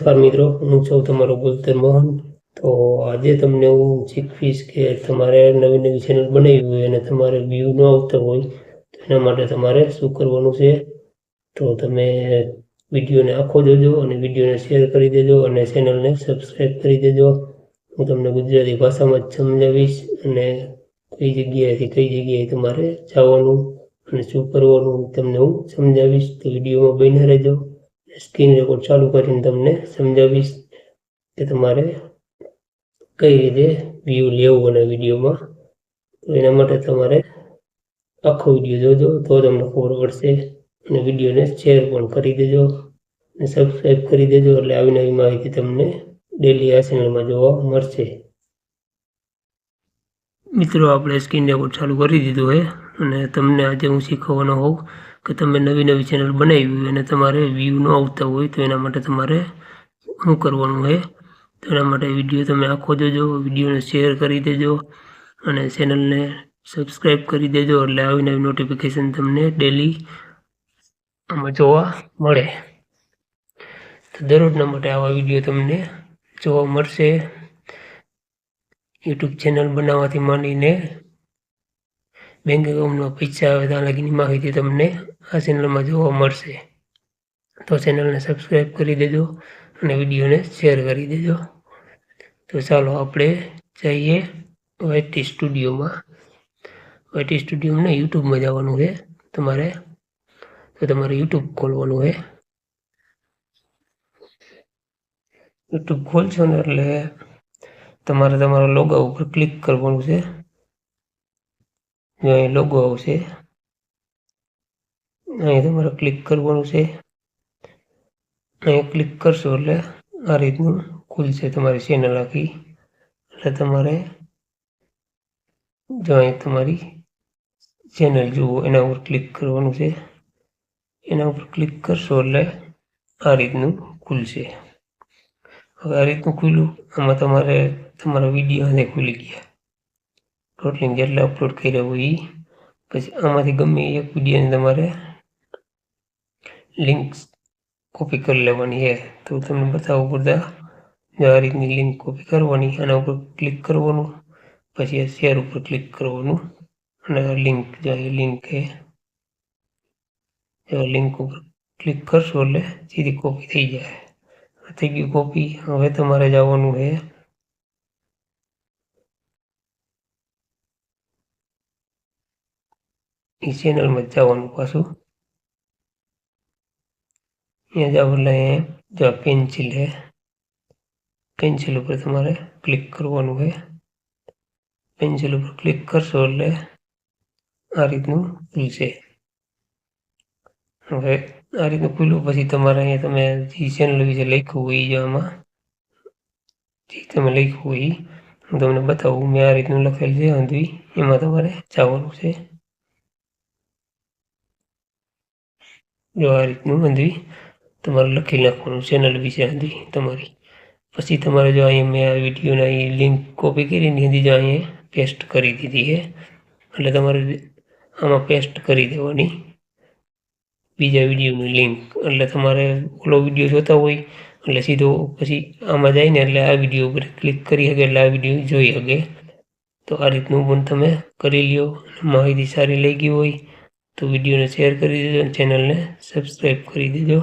નમસ્કાર મિત્રો, હું છું તમારો ગુલતર મોહન. તો આજે તમને હું શીખવીશ કે તમારે નવી નવી ચેનલ બનાવી હોય અને તમારે વ્યૂ ન આવતા હોય, તો એના માટે તમારે શું કરવાનું છે? તો તમે વિડીયોને આખો જોજો અને વિડીયોને શેર કરી દેજો અને ચેનલને સબસ્ક્રાઈબ કરી દેજો. હું તમને ગુજરાતી ભાષામાં જ સમજાવીશ અને કઈ જગ્યાએથી કઈ જગ્યાએ તમારે જવાનું અને શું કરવાનું તમને હું સમજાવીશ. તો વિડીયોમાં બન્યા રહેજો. સ્ક્રીન રેકોર્ડ ચાલુ કરીને તમને સમજાવીશ કે તમારે કઈ રીતે વ્યૂ લેવું અને વિડીયોમાં તો એના માટે તમારે આખો વીડિયો જોજો, તો તમને ખબર પડશે. અને વિડીયોને શેર પણ કરી દેજો અને સબસ્ક્રાઈબ કરી દેજો, એટલે આવી નવી માહિતી તમને ડેલી આ ચેનલમાં જોવા મળશે. મિત્રો, આપણે સ્ક્રીન રેકોર્ડ ચાલુ કરી દીધું છે અને તમને આજે હું શીખવવાનો હોઉં કે તમે નવી નવી ચેનલ બનાવી હોય અને તમારે વ્યૂ ન આવતા હોય તો એના માટે તમારે શું કરવાનું છે તો એના માટે વીડિયો તમે આખો જોજો વિડીયોને શેર કરી દેજો અને ચેનલને સબસ્ક્રાઈબ કરી દેજો એટલે આવી નવી નોટિફિકેશન તમને ડેલી આમાં જોવા મળે. તો દરરોજના માટે આવા વીડિયો તમને જોવા મળશે. યુટ્યુબ ચેનલ બનાવવાથી માંડીને બેંક એકાઉન્ટમાં પૈસા આવે ત્યાં લગીની માહિતી તમને આ ચેનલમાં જોવા મળશે. તો ચેનલને સબસ્ક્રાઈબ કરી દેજો અને વિડીયોને શેર કરી દેજો. તો ચાલો આપણે જઈએ વાયટી સ્ટુડિયોમાં વાયટી સ્ટુડિયોમાં યુટ્યુબમાં જવાનું છે તમારે. તો તમારે યુટ્યુબ ખોલવાનું છે. યુટ્યુબ ખોલશો ને એટલે તમારે તમારા લોગા ઉપર ક્લિક કરવાનું છે. અહીં લોગો આવશે. અહીં તમારે ક્લિક કરવાનું છે. અહીં ક્લિક કરશો એટલે આ રીતનું ખુલશે તમારી ચેનલ આખી. એટલે તમારે જો અહીં તમારી ચેનલ જુઓ, એના ઉપર ક્લિક કરવાનું છે. એના ઉપર ક્લિક કરશો એટલે આ રીતનું ખુલશે. હવે આ રીતનું ખુલ્યું, આમાં તમારે તમારા વીડિયો અને ખુલી ગયા. ટોટલિંગ જેટલા અપલોડ કર્યા હોય એ પછી આમાંથી ગમે એક વિડીયોની તમારે લિંક કોપી કરી લેવાની છે. તો તમને બતાવવું પડતા જો આ રીતની લિંક કોપી કરવાની આના ઉપર ક્લિક કરવાનું, પછી શેર ઉપર ક્લિક કરવાનું. અને લિંક જો એ લિંક છે, જો લિંક ઉપર ક્લિક કરશો એટલે સીધી કોપી થઈ જાય. થઈ ગયું કોપી હવે તમારે જવાનું છે એ ચેનલમાં જવાનું પાછું અહીંયા જાવ એટલે જો પેન્સિલ છે પેન્સિલ ઉપર તમારે ક્લિક કરવાનું છે પેન્સિલ ઉપર ક્લિક કરશો એટલે આ રીતનું ખુલશે હવે આ રીતનું ખુલ્યું પછી તમારે અહીંયા તમે જે ચેનલ વિશે લખ્યું હોય એ આમાં જે તમે લખ્યું હોય હું તમને બતાવું મેં આ રીતનું લખેલ છે અંધવી એમાં તમારે જવાનું છે જો આ રીતનું અંધવી તમારે લખી નાખવાનું ચેનલ વિશે અંધવી તમારી. પછી તમારે જો અહીંયા મેં આ વિડીયોના અહીં લિંક કોપી કરીને હજી જો અહીંયા પેસ્ટ કરી દીધી છે. એટલે તમારે આમાં પેસ્ટ કરી દેવાની. બીજા વિડીયોની લિંક એટલે તમારે ઓલો વીડિયો જોતા હોય, એટલે સીધો પછી આમાં જાય ને એટલે આ વીડિયો ઉપર ક્લિક કરી શકે એટલે આ વીડિયો જોઈ શકે. તો આ રીતનું પણ તમે કરી લ્યો. માહિતી સારી લઈ ગઈ હોય તો વિડીયોને શેર કરી દેજો અને ચેનલને સબસ્ક્રાઈબ કરી દેજો